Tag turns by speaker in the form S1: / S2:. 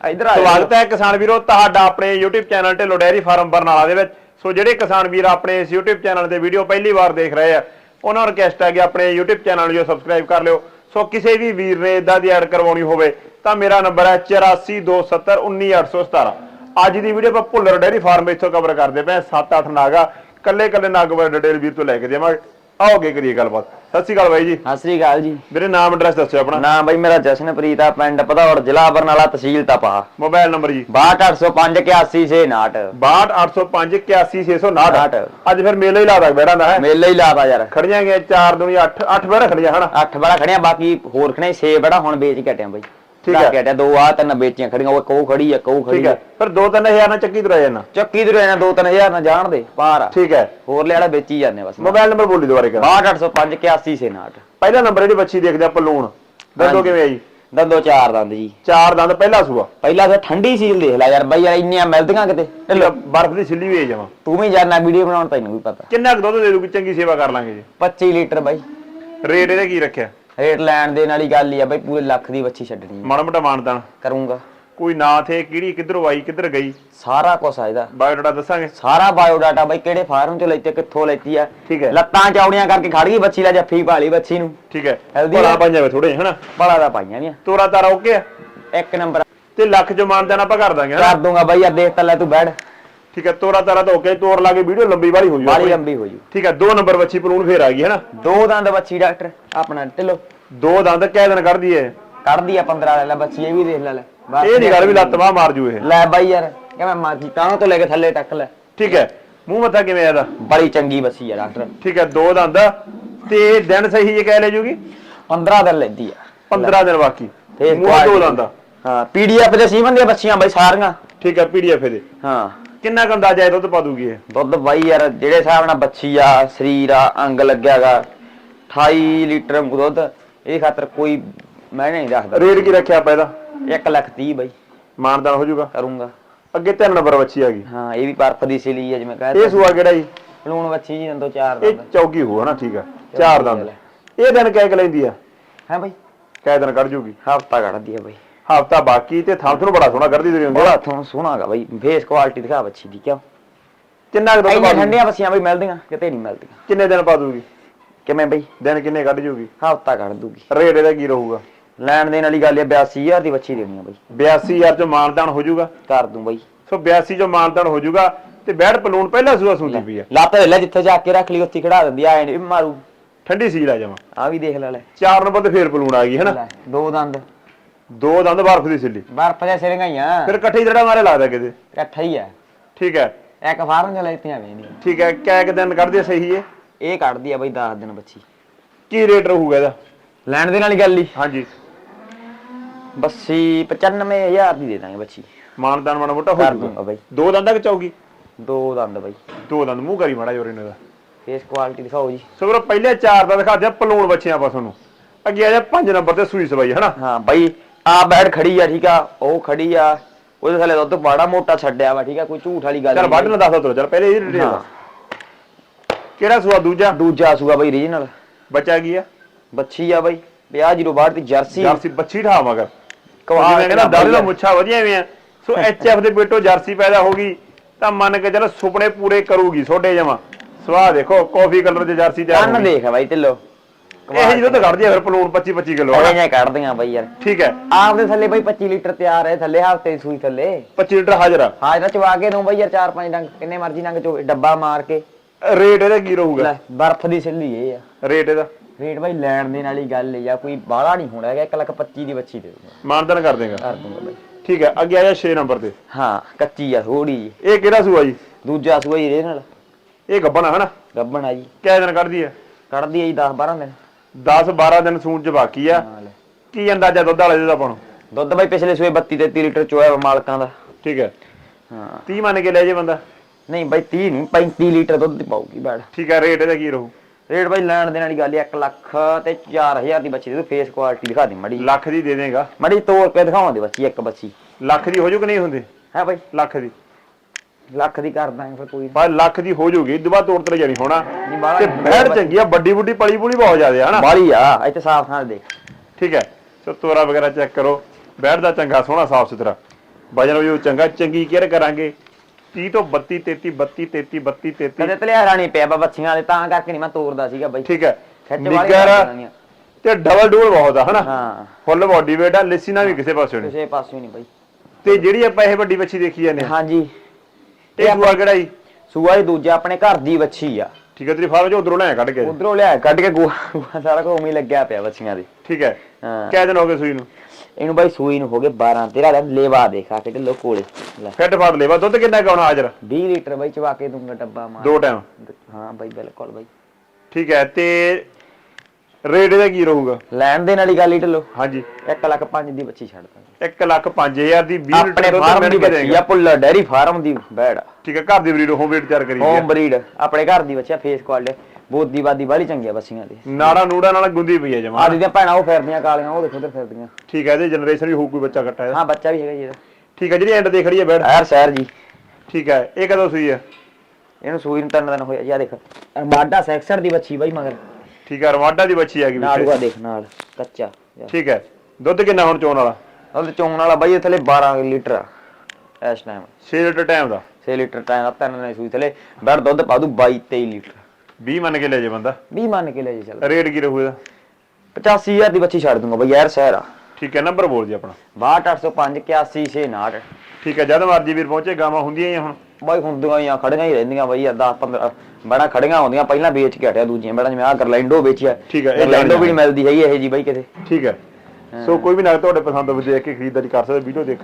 S1: ਇਧਰ ਆ
S2: ਸਵਾਗਤ ਹੈ ਕਿਸਾਨ ਵੀਰੋ, ਤੁਹਾਡਾ ਆਪਣੇ YouTube channel Dhillon dairy farm Barnala ਦੇ ਵਿੱਚ। ਸੋ ਜਿਹੜੇ ਕਿਸਾਨ ਵੀਰ ਆਪਣੇ ਇਸ YouTube ਚੈਨਲ ਤੇ ਵੀਡੀਓ ਪਹਿਲੀ ਵਾਰ ਦੇਖ ਰਹੇ ਆ, ਉਹਨਾਂ ਨੂੰ ਰਿਕਵੈਸਟ ਹੈ ਕਿ ਆਪਣੇ YouTube ਚੈਨਲ ਨੂੰ ਸਬਸਕ੍ਰਾਈਬ ਕਰ ਲਿਓ। ਸੋ ਕਿਸੇ ਵੀ ਵੀਰ ਨੇ ਇਦਾਂ ਦੀ ਐਡ ਕਰਵਾਉਣੀ ਹੋਵੇ, ਤਾਂ ਮੇਰਾ ਨੰਬਰ ਹੈ 8427191817 ਅੱਜ ਦੀ ਵੀਡੀਓ ਆਪਾਂ ਭੁੱਲਰ ਡੈਰੀ ਫਾਰਮ ਇੱਥੋਂ ਕਵਰ ਕਰਦੇ ਪਏ 7-8 ਨਾਗਾ ਕੱਲੇ ਕੱਲੇ ਨਾਗ ਬਾਰੇ ਡਿਟੇਲ ਵੀਰ ਤੋਂ ਲੈ ਕੇ ਦੇਵਾਂਗੇ। ਆਓਗੇ ਕਰੀਏ ਗੱਲਬਾਤ। ਸਤਿ ਸ਼੍ਰੀ ਅਕਾਲ ਬਾਈ ਜੀ।
S1: ਸਤਿ ਸ੍ਰੀ ਅਕਾਲ ਜੀ।
S2: ਮੇਰੇ ਨਾਮ ਐਡਰੈਸ ਦੱਸਿਓ ਆਪਣਾ।
S1: ਨਾਮ ਬਈ ਮੇਰਾ ਜਸ਼ਨਪ੍ਰੀਤ ਆ ਪਿੰਡ ਪਧੌੜ ਜ਼ਿਲ੍ਹਾ ਬਰਨਾਲਾ ਤਹਿਸੀਲ ਤਪਾ।
S2: ਮੋਬਾਈਲ ਨੰਬਰ ਜੀ।
S1: 62805 81669
S2: 62805 ਅੱਜ ਫਿਰ ਮੇਲੇ ਹੀ ਲਾ ਦਾਂ ਬੈੜਾਂ ਦਾ ਹੈ?
S1: ਮੇਲੇ ਹੀ ਲਾਤਾ ਯਾਰ।
S2: ਖੜੀਆਂ ਗਏ 4 ਦੁਨੀਆ 8 8 ਬੈੜਾ ਖੜੀਆਂ ਹਨਾ?
S1: ਅੱਠ ਬੜਾ ਖੜਿਆ ਬਾਕੀ ਹੋਰ ਖਣੇ 6 ਬੜਾ ਹੁਣ ਵੇਚ ਕੇ ਹਟਿਆ ਬਈ।
S2: ਠੀਕ ਹੈ।
S1: ਕੇ ਹਟਿਆ ਦੋ ਆ ਤਿੰਨ ਵੇਚੀਆਂ ਖੜੀਆਂ ਉਹ ਕੋ ਖੜੀ ਆ ਕੋ ਖੜੀ
S2: ਠੀਕ
S1: ਆ।
S2: ਹੈ। ਫਿਰ 2-3000 ਨਾਲ ਚੱਕੀ ਤੁਰਿਆ ਜਾਣਾ।
S1: ਚੱਕੀ ਤੇ ਰਹਿਣਾ 2-3000 ਨਾ ਜਾਣ ਦੇ ਪਾਰ
S2: ਠੀਕ ਹੈ।
S1: ਹੋਰ ਲਿਆੜਾ ਵੇਚੀ ਜਾਂਦੇ ਬਸ।
S2: ਮੋਬਾਈਲ ਨੰਬਰ ਬੋਲੀ ਦੁਬਾਰੇ ਕਰ।
S1: 62805 81669
S2: ਪਹਿਲਾ ਨੰਬਰ ਜਿਹੜੀ ਬੱਚੀ ਦੇਖਦੇ ਆਪਾਂ ਲੂਣ। ਦੱਸੋ। ਕਿਵੇਂ ਆਈ
S1: ਦੰਦੋ ਚਾਰ ਦੰਦ ਜੀ।
S2: ਚਾਰ ਦੰਦ ਪਹਿਲਾ ਸੂਆ।
S1: ਪਹਿਲਾਂ ਤਾਂ ਠੰਡੀ ਸੀਲ ਦੇਖ ਲੈ ਯਾਰ ਬਈ ਯਾਰ ਇੰਨੀਆਂ ਮਿਲਦੀਆਂ ਕਿਤੇ।
S2: ਬਰਫ਼ ਦੀ ਛਿੱਲੀ ਵੀ ਜਾਵਾਂ।
S1: ਤੂੰ ਵੀ ਜਾਨਣਾ ਵੀਡੀਓ ਬਣਾਉਣ ਤੈਨੂੰ ਵੀ ਪਤਾ।
S2: ਕਿੰਨਾ ਕੁ ਦੁੱਧ ਦੇ ਦੂਗੀ ਚੰਗੀ ਸੇਵਾ ਕਰ ਲਾਂਗੇ ਜੀ।
S1: 25 ਲੀਟਰ ਬਾਈ।
S2: ਰੇਟ ਇਹਦਾ ਕੀ ਰੱਖਿਆ?
S1: ਰੇਟ ਲੈਣ ਦੇਣ ਵਾਲੀ ਗੱਲ ਹੀ ਆ ਬਈ ਪੂਰੇ ਲੱਖ ਦੀ ਬੱਚੀ ਛੱਡਣੀ ਆ।
S2: ਮਾੜਾ ਮੋਟਾ ਮਾਨਦਾਨ
S1: ਕਰੂੰਗਾ।
S2: ਕੋਈ ਨਾਂ ਥੇ ਕਿਹੜੀ ਕਿੱਧਰੋਂ ਆਈ ਕਿੱਧਰ ਗਈ?
S1: ਸਾਰਾ ਕੁਝ ਆ ਇਹਦਾ।
S2: ਬਾਇਓਡਾਟਾ ਦੱਸਾਂਗੇ?
S1: ਸਾਰਾ ਬਾਇਓਡਾਟਾ ਬਈ ਕਿਹੜੇ ਫਾਰਮ ਚੋਂ ਲੈਤੀ ਆ, ਕਿੱਥੋਂ ਲੈਤੀ ਆ।
S2: ਠੀਕ ਹੈ।
S1: ਲੱਤਾਂ ਚੌੜੀਆਂ ਕਰਕੇ ਖੜ ਗਈ ਬੱਚੀ ਲੈ ਜੱਫੀ ਭਾਲੀ ਬੱਚੀ ਨੂੰ।
S2: ਠੀਕ ਹੈ।
S1: Healthy
S2: ਭਲਾ
S1: ਆ।
S2: ਬਣ ਜਾਵੇ ਥੋੜੇ ਹਨਾ?
S1: ਬੜਾ ਦਾ ਪਾਈਆਂ ਵੀ
S2: ਤੋਰਾ ਤਾਰਾ ਓਕੇ ਆ?
S1: ਇੱਕ ਨੰਬਰ।
S2: ਤੇ ਲੱਖ ਮਾਨਦਾਨ ਆਪਾਂ ਕਰ ਦਾਂਗੇ ਹਨਾ?
S1: ਕਰ ਦੂੰਗਾ ਬਈ ਯਾਰ ਦੇਖ ਤਾਂ ਲੈ ਤੂੰ ਬੈਠ।
S2: ਠੀਕ ਹੈ ਤੋਰਾ ਤਾਰਾ ਤਾਂ ਓਕੇ ਤੋਰ ਲਾ ਕੇ ਵੀਡੀਓ ਲੰਬੀ ਵਾਲੀ ਹੋ ਜੂ
S1: ਬਾਲੀ ਲੰਬੀ ਹੋ ਜੂ।
S2: ਠੀਕ ਹੈ ਦੋ ਨੰਬਰ ਬੱਚੀ ਪਲੂਣ ਫੇਰ ਆ ਗਈ ਹੈ ਨਾ
S1: ਦੋ ਦੰਦ ਬੱਚੀ ਡਾਕਟਰ ਆਪਣਾ ਢਿੱਲੋ।
S2: ਦੋ ਦੰਦ ਕਹਿ ਦਿਨ ਕੱਢਦੀ ਏ
S1: ਕੱਢਦੀ ਆ 15 ਲੈ ਲੈ ਬੱਚੀ ਇਹ ਵੀ ਦੇਖ ਲੈ ਲੈ। ਬਸ
S2: ਇਹ ਨਹੀਂ ਗੱਲ ਵੀ ਲੱਤ ਬਾਹ ਮਾਰ ਜੂ ਇਹ।
S1: ਲੈ ਬਾਈ ਯਾਰ ਕਿ ਮੈਂ ਮਾਜੀ ਤਾਂ ਤੋਂ ਲੈ ਕੇ ਥੱਲੇ ਤੱਕ ਲੈ।
S2: ਠੀਕ ਹੈ ਮੂੰਹ ਮੱਥਾ ਕਿਵੇਂ ਆਦਾ
S1: ਬੜੀ ਚੰਗੀ ਬੱਚੀ ਆ ਡਾਕਟਰ।
S2: ਠੀਕ ਹੈ ਦੋ ਦੰਦ ਤੇ ਦਿਨ ਸਹੀ ਜੇ ਕਹਿ ਲੈ ਜੂਗੀ?
S1: 15 ਦਿਨ ਲੈਂਦੀ ਆ।
S2: 15 ਦਿਨ ਬਾਕੀ।
S1: ਤੇ
S2: ਮੂੰਹ ਦੋ ਦੰਦ
S1: ਹਾਂ ਪੀਡੀਐਫ ਦੇ ਸੀਮਨ ਦੀਆਂ ਬੱਚੀਆਂ ਬਾਈ ਸਾਰੀਆਂ।
S2: ਠੀਕ ਹੈ ਪੀਡੀਐਫ ਦੇ
S1: ਹਾਂ।
S2: ਕਿੰਨਾ ਕੁ ਅੰਦਾਜ਼ਾ ਇਹ ਦੁੱਧ ਪਾ ਦੂਗੀ ਇਹ?
S1: ਦੁੱਧ ਬਾਈ ਯਾਰ ਜਿਹੜੇ ਹਿਸਾਬ ਨਾਲ ਬੱਚੀ ਆ ਸਰੀਰ ਆ ਅੰਗ ਲੱਗਿਆਗਾ 28 ਲੀਟਰ ਦੁੱਧ ਇਹ ਖਾਤਰ ਕੋਈ ਮੈਂ ਨਹੀਂ ਰੱਖਦਾ।
S2: ਰੇਟ ਕੀ ਰੱਖਿਆ ਆਪਾਂ ਇਹਦਾ?
S1: 1 ਲੱਖ 30 ਬਾਈ।
S2: ਮਾਨਦਾਨ ਹੋ ਜੂਗਾ
S1: ਕਰੂੰਗਾ।
S2: ਅੱਗੇ ਤਿੰਨ ਨੰਬਰ ਬੱਚੀ ਆ ਗਈ।
S1: ਹਾਂ ਇਹ ਵੀ ਬਰਫ ਦੀ ਸਿਲੀ ਆ ਜਿਵੇਂ
S2: ਇਹ
S1: ਕਹਿੰਦੇ
S2: ਸੂਆ ਕਿਹੜਾ ਜੀ?
S1: ਲੂਣ ਬੱਚੀ ਜੀ ਦੋ ਚਾਰ
S2: ਇਹ
S1: ਦੰਦ
S2: ਚੌਕੀ ਹੋ ਹਨਾ? ਠੀਕ ਹੈ ਚਾਰ ਦੰਦ। ਇਹ ਦਿਨ ਕਹਿ ਕੇ ਲੈਂਦੀ ਆ?
S1: ਹੈ ਬਾਈ?
S2: ਕਹਿ ਦਿਨ ਕੱਢ ਜੂਗੀ।
S1: ਹਫਤਾ ਕੱਢਦੀ ਆ ਬਾਈ।
S2: ਹਫਤਾ ਬਾਕੀ ਤੇ ਥਾਂ ਨੂੰ ਬੜਾ ਸੋਹਣਾ ਕਰਦੀ ਤੇਰੀ ਹੁੰਦੀ
S1: ਬੜਾ ਤੁਹਾਨੂੰ ਸੋਹਣਾਗਾ ਬਾਈ ਫੇਸ ਕੁਆਲਿਟੀ ਦਿਖਾ ਬੱਚੀ ਦੀ ਕਿਉਂ?
S2: ਕਿੰਨਾ ਕੁ ਦੁੱਧ ਦੂਗੀ?
S1: ਠੰਡੀਆਂ ਬੱਚੀਆਂ ਬਾਈ ਮਿਲਦੀਆਂ ਕਿਤੇ ਨਹੀਂ ਮਿਲਦੀਆਂ।
S2: ਕਿੰਨੇ ਦਿਨ ਪਾ ਦੂਗੀ?
S1: ਕਿਵੇਂ ਬਾਈ?
S2: ਦਿਨ ਕਿੰਨੇ ਕੱਢ ਜੂਗੀ?
S1: ਹਫਤਾ ਕੱਢ ਦੂਗੀ।
S2: ਰੇਟ ਇਹਦਾ ਕੀ ਰਹੂਗਾ?
S1: ਲੈਣ ਦੇਣ ਵਾਲੀ ਗੱਲ ਇਹ 82000 ਦੀ ਬੱਚੀ ਦੇਣੀ ਆ ਬਾਈ।
S2: 82000 ਚ ਮਾਨਦਾਨ ਹੋ ਜੂਗਾ?
S1: ਕਰ ਦੂੰ ਬਾਈ।
S2: ਸੋ 82 ਚ ਮਾਨਦਾਨ ਹੋ ਜੂਗਾ ਤੇ ਬੈੜ ਪਲੂਣ ਪਹਿਲਾ ਸੂਆ ਸੁੰਦੀ ਪਈ ਆ।
S1: ਲੱਤ ਲੈ ਜਿੱਥੇ ਜਾ ਕੇ ਰੱਖ ਲਈ ਉੱਥੇ ਖੜਾ ਦਿੰਦੀ ਆ ਐਂ ਮਾਰੂ।
S2: ਠੰਡੀ ਸੀ ਲਾ ਜਾਵਾਂ।
S1: ਆ ਵੀ ਦੇਖ ਲੈ ਲੈ।
S2: ਚਾਰ ਨੰਬਰ ਤੇ ਫੇਰ ਪਲੂਣ ਆ ਗਈ ਹੈ ਨਾ?
S1: ਲੈ, ਦੋ ਦੰਦ।
S2: ਦੋ ਦੰਦ ਬਰਫ ਦੀ ਸਿੱਲੀ।
S1: ਬਰਫ ਦੇ ਸਿਰਗਾਈਆਂ
S2: ਫਿਰ ਇਕੱਠੇ ਜਿਹੜਾ ਮਾਰੇ ਲੱਗਦਾ ਕਿਤੇ
S1: ਇਕੱਠਾ ਹੀ ਆ।
S2: ਠੀਕ ਹੈ।
S1: ਇੱਕ ਫਾਰਮ ਚ ਲੈਤੀਆਂ ਵੀ ਨਹੀਂ
S2: ਠੀਕ ਹੈ ਕੈ ਕਿ ਦਿਨ ਕੱਢਦੇ ਸਹੀ ਏ
S1: ਇਹ ਕੱਢਦੀ ਆ ਬਾਈ 10 ਦਿਨ ਬੱਚੀ।
S2: ਕੀ ਰੇਟ ਰਹੂਗਾ ਇਹਦਾ?
S1: ਲੈਣ ਦੇਣ ਵਾਲੀ ਗੱਲ ਹੀ।
S2: ਹਾਂਜੀ।
S1: ਬੱਸੀ 95000 ਦੀ ਦੇ ਦਾਂਗੇ ਬੱਚੀ।
S2: ਮਾਨਦਾਨ ਮਾੜਾ ਮੋਟਾ ਹੋ
S1: ਕਰ ਦੂੰਗਾ ਬਾਈ।
S2: ਦੋ ਦੰਦਾਂ ਕਿ ਚੌਗੀ?
S1: ਦੋ ਦੰਦ ਬਾਈ।
S2: ਦੋ ਦੰਦ ਮੂੰਹ ਕਰੀ ਮਾੜਾ ਜੋਰੇ ਨੇ ਦਾ
S1: ਫੇਸ ਕੁਆਲਿਟੀ ਦਿਖਾਓ ਜੀ।
S2: ਸੋ ਵੀਰੋ ਪਹਿਲੇ ਚਾਰ ਦਾ ਦਿਖਾ ਦਿਆ ਪਲੂਣ ਬੱਚਿਆਂ ਆਪਾਂ ਤੁਹਾਨੂੰ। ਅੱਗੇ ਆ ਜਾ ਪੰਜ ਨੰਬਰ ਤੇ ਸੂਈ ਸਬਾਈ ਹਨਾ?
S1: ਹਾਂ ਬਾਈ ਆ ਬੈਡ ਖੜੀ ਆ ਠੀਕ ਆ? ਉਹ ਖੜੀ ਆ। ਉਹਦੇ ਥੱਲੇ ਦੁੱਧ ਬਾੜਾ ਮੋਟਾ ਛੱਡਿਆ ਵਾ ਠੀਕ ਆ? ਕੋਈ ਝੂਠ ਵਾਲੀ ਗੱਲ
S2: ਚਲ ਵੱਢ ਨਾ ਦੱਸ ਤੋ ਚਲ ਪਹਿਲੇ ਇਹ ਡਿਟੇਲ
S1: ਹਾਂ।
S2: ਕਿਹੜਾ ਸੂਆ ਦੂਜਾ?
S1: ਦੂਜਾ ਸੂਆ ਬਾਈ ਰੀਜਨਲ
S2: ਬੱਚਾ ਕੀ ਆ?
S1: ਬੱਚੀ ਆ ਬਾਈ। 50 ਦੀ ਜਰਸੀ।
S2: ਜਰਸੀ ਬੱਚੀ ਠਾ ਮਗਰ।
S1: ਕਮਾਲ
S2: ਜਿਵੇਂ ਕਹਿੰਦਾ
S1: ਦਾ
S2: ਦਾੜੀ ਦਾ
S1: ਆ।
S2: ਮੁੱਛਾਂ ਵਧੀਆ ਐਵੇਂ ਆ ਸੋ ਐਚਐਫ ਦੇ ਬੇਟੋ ਜਰਸੀ ਪੈਦਾ ਹੋ ਗਈ। ਤਾਂ ਮੰਨ ਕੇ ਚਲੋ ਸੁਪਨੇ ਪੂਰੇ ਕਰੂਗੀ ਛੋਡੇ ਜਮਾ। ਸਵਾਹ ਦੇਖੋ ਕਾਫੀ ਕਲਰ ਦੀ ਜਰਸੀ ਤਿਆਰ ਹੋ
S1: ਕੰਨ
S2: ਗਈ।
S1: ਦੇਖ ਬਾਈ ਢਿੱਲੋ।
S2: ਇਹ ਜਿਹੀ ਕੱਢਦੀ ਆ ਫਿਰ ਪਲੂਣ 25 25 ਕਿਲੋ
S1: ਇਹ ਜਾਂ ਕੱਢਦੀਆਂ ਬਾਈ ਯਾਰ।
S2: ਠੀਕ ਹੈ।
S1: ਆਪ ਦੇ ਥੱਲੇ ਬਾਈ 25 ਲੀਟਰ ਤਿਆਰ ਹੈ ਥੱਲੇ ਹਫ਼ਤੇ ਸੂਈ ਥੱਲੇ।
S2: 25 ਲੀਟਰ ਹਾਜ਼ਰ। ਆ
S1: ਹਾਂ ਇਹਦਾ ਚਵਾ ਕੇ ਦਊਂ ਬਾਈ ਯਾਰ ਚਾਰ ਪੰਜ ਡੰਗ ਕਿੰਨੇ ਮਰਜ਼ੀ ਡੰਗ ਚੋ ਡੱਬਾ ਮਾਰ ਕੇ।
S2: ਰੇਟ ਇਹਦਾ ਕੀ ਰਹੂਗਾ?
S1: ਲੈ ਬਰਫ਼ ਦੀ ਸਿੱਲੀ ਇਹ ਆ।
S2: ਰੇਟ ਇਹਦਾ?
S1: ਰੇਟ ਬਾਈ ਲੈਣ ਦੇਣ ਵਾਲੀ ਗੱਲ ਹੀ ਆ ਕੋਈ ਬਾਹਲਾ ਨਹੀਂ ਹੋਣਾ ਹੈਗਾ 1 ਲੱਖ 25 ਦੀ ਬੱਚੀ ਦੇ ਦੂੰਗਾ
S2: ਮਾਨਦਨ ਕਰ ਦੇਗਾ।
S1: ਕਰ ਦੂੰਗਾ ਬਾਈ।
S2: ਠੀਕ ਹੈ ਅੱਗੇ ਆ ਜਾ 6 ਨੰਬਰ ਤੇ।
S1: ਹਾਂ ਕੱਚੀ ਆ ਥੋੜੀ ਜੀ।
S2: ਇਹ ਕਿਹੜਾ ਸੂਆ ਜੀ?
S1: ਦੂਜਾ ਸੂਆ ਹੀ ਇਹਦੇ ਨਾਲ।
S2: ਇਹ ਗੱਬਣਾ ਹਨਾ?
S1: ਗੱਬਣ ਆ ਜੀ।
S2: ਕਿੰਨੇ ਦਿਨ ਕੱਢਦੀ ਹੈ?
S1: ਕੱਢਦੀ ਆ ਜੀ 10 12 ਦਿਨ।
S2: 10 12 ਦਿਨ ਸੂਣ ਚ ਬਾਕੀ ਆ। ਕੀ ਅੰਦਾਜ਼ਾ ਦੁੱਧ ਵਾਲੇ ਦਾ ਨੂੰ
S1: ਦੁੱਧ ਬਾਈ ਪਿਛਲੇ ਸੂਏ 32 33 ਲੀਟਰ ਚੋਇਆ ਮਾਲਕਾਂ ਦਾ।
S2: ਠੀਕ ਹੈ।
S1: ਹਾਂ।
S2: 30 ਮੰਨ ਕੇ ਲੈ ਜੇ ਬੰਦਾ।
S1: ਨਹੀਂ ਬਾਈ 30 ਨਹੀਂ 35 ਲੀਟਰ ਦੁੱਧ ਦੀ ਪਾਉਗੀ ਬੈੜ
S2: ਠੀਕ ਹੈ ਰੇਟ ਇਹਦਾ ਕੀ ਰਹੂ?
S1: ਰੇਟ ਬਾਈ ਲੈਣ ਦੇਣ ਵਾਲੀ ਗੱਲ 1 ਲੱਖ ਤੇ 4000 ਦੀ ਬੱਚੀ ਦੇ ਫੇਸ ਕੁਆਲਿਟੀ ਦਿਖਾ ਦੇ ਮੜੀ
S2: ਲੱਖ ਦੀ ਦੇ ਦੇਗਾ।
S1: ਮੜੀ ਤੋੜ ਕੇ ਦਿਖਾਵਾਂ ਦੇ ਬੱਚੀ ਇੱਕ ਬੱਚੀ।
S2: ਲੱਖ ਦੀ ਹੋ ਜੂ ਕਿ ਨਹੀਂ ਹੁੰਦੀ?
S1: ਹੈ ਬਾਈ।
S2: ਲੱਖ ਦੀ।
S1: ਲੱਖ ਦੀ ਕਰ ਦਾਂਗੇ ਫਿਰ ਕੋਈ
S2: ਪਰ ਲੱਖ ਦੀ ਹੋ ਜੂਗੀ ਦੁਬਾਰਾ ਤੋੜ ਤਰ ਜਾਣੀ ਹੋਣਾ।
S1: ਬਾਹਲਾ
S2: ਤੇ
S1: ਨਹੀਂ
S2: ਬੈੜ ਚੰਗੀ ਆ ਵੱਡੀ ਬੁੱਢੀ ਪਲੀ ਪੁਲੀ ਬਹੁਤ ਜ਼ਿਆਦਾ ਹਨਾ?
S1: ਬਾਲੀ ਆ ਇੱਥੇ ਸਾਫ਼ ਨਾਲ ਦੇਖ।
S2: ਠੀਕ ਹੈ ਸੋ ਤੋਰਾ ਵਗੈਰਾ ਚੈੱਕ ਕਰੋ। ਬੈੜ ਦਾ ਚੰਗਾ ਸੋਹਣਾ ਸਾਫ਼ ਸੁਥਰਾ। ਵਜਨ ਜੋ ਚੰਗਾ ਚੰਗੀ ਕੇਅਰ ਕਰਾਂਗੇ। 30 ਤੋਂ 32 33 32 33 32 33
S1: ਕਦੇ ਤਲਿਆਰਾ ਨਹੀਂ ਪਿਆ ਬਾ ਬੱਚੀਆਂ ਦੇ ਤਾਂ ਕਰਕੇ ਨਹੀਂ ਮੈਂ ਤੋਰਦਾ ਸੀਗਾ ਬਾਈ।
S2: ਠੀਕ ਹੈ।
S1: ਖਿੱਚ ਵਾਲੀ
S2: ਨਿੱਗਰ। ਤੇ ਡਬਲ ਡੂਲ ਬਹੁਤ ਆ ਹਨਾ?
S1: ਹਾਂ।
S2: ਫੁੱਲ ਬਾਡੀ weight ਆ ਲਿੱਸੀ ਨਾਲ ਵੀ ਕਿਸੇ ਪਾਸੇ ਨਹੀਂ।
S1: ਕਿਸੇ ਪਾਸੇ ਨਹੀਂ ਬਾਈ।
S2: ਤੇ ਜਿਹੜੀ ਆਪਾਂ ਇਹ ਵੱਡੀ ਬੱਚੀ ਦੇਖੀ ਜਾਂਦੇ ਆ।
S1: ਹਾਂਜੀ।
S2: ਇਹ ਸੂਆ ਕਿਹੜਾ ਜੀ?
S1: ਸੂਆ ਹੀ ਦੂਜਾ ਆਪਣੇ ਘਰ ਦੀ ਵੱਛੀ ਆ।
S2: ਠੀਕ ਹੈ ਤੇਰੀ ਫਾਰਮ ਚ ਉਧਰੋਂ ਲੈ ਕੱਢ ਕੇ।
S1: ਉਧਰੋਂ ਲਿਆ ਕੱਢ ਕੇ ਗੋਹਾ ਸਾਰਾ ਕੁਝ ਉਵੇਂ ਲੱਗਿਆ ਪਿਆ ਬੱਚੀਆਂ ਦੇ।
S2: ਠੀਕ ਹੈ।
S1: ਹਾਂ।
S2: ਕਿਹ ਦਿਨ ਹੋ ਗਏ ਸੂਈ ਨੂੰ?
S1: ਇਹਨੂੰ ਬਾਈ ਸੂਈ ਨੂੰ ਹੋ ਗਏ 12 13 ਦਿਨ ਲੇਵਾ ਦੇਖਾ ਕੇ ਢਿੱਲੋ ਕੋਲੇ। ਲੈ।
S2: ਫਿੱਟ ਫਾੜ ਲੈਵਾ ਦੁੱਧ ਕਿੰਨਾ ਕਾਉਣਾ ਹਾਜ਼ਰ?
S1: 20 ਲੀਟਰ ਬਾਈ ਚਵਾ ਕੇ ਦੂੰਗਾ ਡੱਬਾ ਮਾਰ।
S2: ਦੋ ਟਾਈਮ
S1: ਹਾਂ ਬਾਈ ਬਿਲਕੁਲ ਬਾਈ।
S2: ਠੀਕ ਹੈ ਤੇ ਰੇਟ ਇਹਦਾ ਕੀ ਰਹੂਗਾ?
S1: ਲੈਣ ਦੇਣ ਵਾਲੀ ਗੱਲ ਹੀ ਢਿੱਲੋ।
S2: ਹਾਂਜੀ।
S1: 1 ਲੱਖ 5 ਦੀ ਬੱਚੀ ਛੱਡ ਦਾਂਗੇ
S2: 1 ਲੱਖ 5000 ਦੀ 20
S1: ਆਪਣੇ
S2: ਲੀਟਰ ਦੁੱਧ
S1: ਫਾਰਮ ਦੀ ਬੱਚੀ ਆ ਪੁੱਲਰ ਡੈਰੀ ਫਾਰਮ ਦੀ ਬੈੜ।
S2: ਠੀਕ ਹੈ ਘਰ ਦੀ ਬਰੀਡ ਹੋਮ ਵੇਟ ਤਿਆਰ ਕਰੀ
S1: ਹੋਮ
S2: ਹੈ
S1: ਬਰੀਡ ਆਪਣੇ ਘਰ ਦੀ ਬੱਚੀ ਆ ਫੇਸ ਕੁਆਲਿਟੀ ਬੋਦੀ ਬਾਦੀ ਬਾਲੀ ਚੰਗੀਆਂ ਬੱਚੀਆਂ ਦੀ।
S2: ਨਾੜਾ ਨੂੜਾ ਨਾਲ ਗੁੰਦੀ ਪਈ ਹੈ ਜਮਾ।
S1: ਆ ਦੀਆਂ ਭੈਣਾਂ ਉਹ ਫਿਰਦੀਆਂ ਕਾਲੀਆਂ ਉਹ ਦੇਖੋ ਉਧਰ ਫਿਰਦੀਆਂ।
S2: ਠੀਕ ਹੈ ਇਹਦੇ ਜਨਰੇਸ਼ਨ ਵੀ ਹੋਊ ਕੋਈ ਬੱਚਾ ਕੱਟਾ ਇਹਦਾ।
S1: ਹਾਂ ਬੱਚਾ ਵੀ ਹੈਗਾ ਜੀ ਇਹਦਾ।
S2: ਠੀਕ ਹੈ ਜਿਹੜੀ ਐਂਡ ਦੇਖ ਰਹੀ ਹੈ ਬੈਡ
S1: ਯਾਰ ਸ਼ਹਿਰ ਜੀ।
S2: ਠੀਕ ਹੈ ਇਹ ਕਦੋਂ ਸੂਈ ਹੈ
S1: ਇਹਨੂੰ ਸੂਈ ਨੂੰ ਤਿੰਨ ਦਿਨ ਹੋਇਆ ਜੀ ਆ ਦੇਖ। ਅਰਮਾਡਾ ਸੈਕਸਰ ਦੀ ਬੱਚੀ ਬਾਈ ਮਗਰ।
S2: ਠੀਕ ਹੈ ਰਵਾਡਾ ਦੀ ਬੱਚੀ ਹੈਗੀ
S1: ਨਾੜੂਆ
S2: ਵਿੱਚ
S1: ਦੇਖ ਨਾਲ ਕੱਚਾ।
S2: ਠੀਕ ਹੈ। ਦੁੱਧ ਕਿੰਨਾ ਹੁਣ ਚੋਣ ਵਾਲਾ?
S1: ਉਹਦੇ ਚੋਣ ਵਾਲਾ ਬਾਈ ਇਹ ਥਲੇ 12 ਲੀਟਰ ਆ ਇਸ ਟਾਈਮ
S2: 6 ਲੀਟਰ ਟਾਈਮ ਦਾ?
S1: 6 ਲੀਟਰ ਟਾਈਮ ਦਾ ਤਿੰਨ ਨੇ ਸੂਈ ਥਲੇ। ਬੜ ਦੁੱਧ ਪਾ ਦੂ 22 23 ਲੀਟਰ।
S2: 20 ਮੰਨ ਕੇ ਲੈ ਜੇ ਬੰਦਾ।
S1: 20 ਮੰਨ ਕੇ ਲੈ ਜੀ ਚੱਲ।
S2: ਰੇਟ ਕੀ ਰਹੂ ਇਹਦਾ?
S1: 85000 ਦੀ ਬੱਚੀ ਛੱਡ ਦੂੰਗਾ ਬਾਈ ਯਾਰ ਸ਼ਹਿਰ ਆ।
S2: ਠੀਕ ਹੈ ਨੰਬਰ ਬੋਲ ਜੀ ਆਪਣਾ।
S1: 62805 81669
S2: ਠੀਕ ਹੈ ਜਦ ਮਰਜ਼ੀ ਵੀਰ ਪਹੁੰਚੇ ਗਾਵਾਂ ਹੁੰਦੀਆਂ ਹੀ ਹੁਣ।
S1: ਬਾਈ ਹੁੰਦੀਆਂ ਹੀ ਆ ਖੜੀਆਂ ਹੀ ਰਹਿੰਦੀਆਂ ਬਾਈ ਯਾਰ 10 15 ਬੜਾ ਖੜੀਆਂ ਹੁੰਦੀਆਂ ਪਹਿਲਾਂ ਵੇਚ ਕੇ ਹਟਿਆ ਦੂਜੀਆਂ। ਬੜਾ ਜਿਵੇਂ ਆ ਗਰਲੈਂਡੋ ਵੇਚਿਆ
S2: ਠੀਕ ਹੈ, ਇਹ
S1: ਗਰਲੈਂਡੋ ਵੀ ਨਹੀਂ ਮਿਲਦੀ ਹੈਗੀ ਇਹ ਜੀ ਬਾਈ ਕਿਤੇ।
S2: ਠੀਕ ਹੈ। ਸੋ ਕੋਈ ਵੀ ਨਾ ਤੁਹਾਡੇ ਪਸੰਦ ਹੋਵੇ ਦੇਖ ਕੇ ਖਰੀਦਦਾਰੀ ਕਰ ਸਕਦੇ ਵੀਡੀਓ ਦੇਖ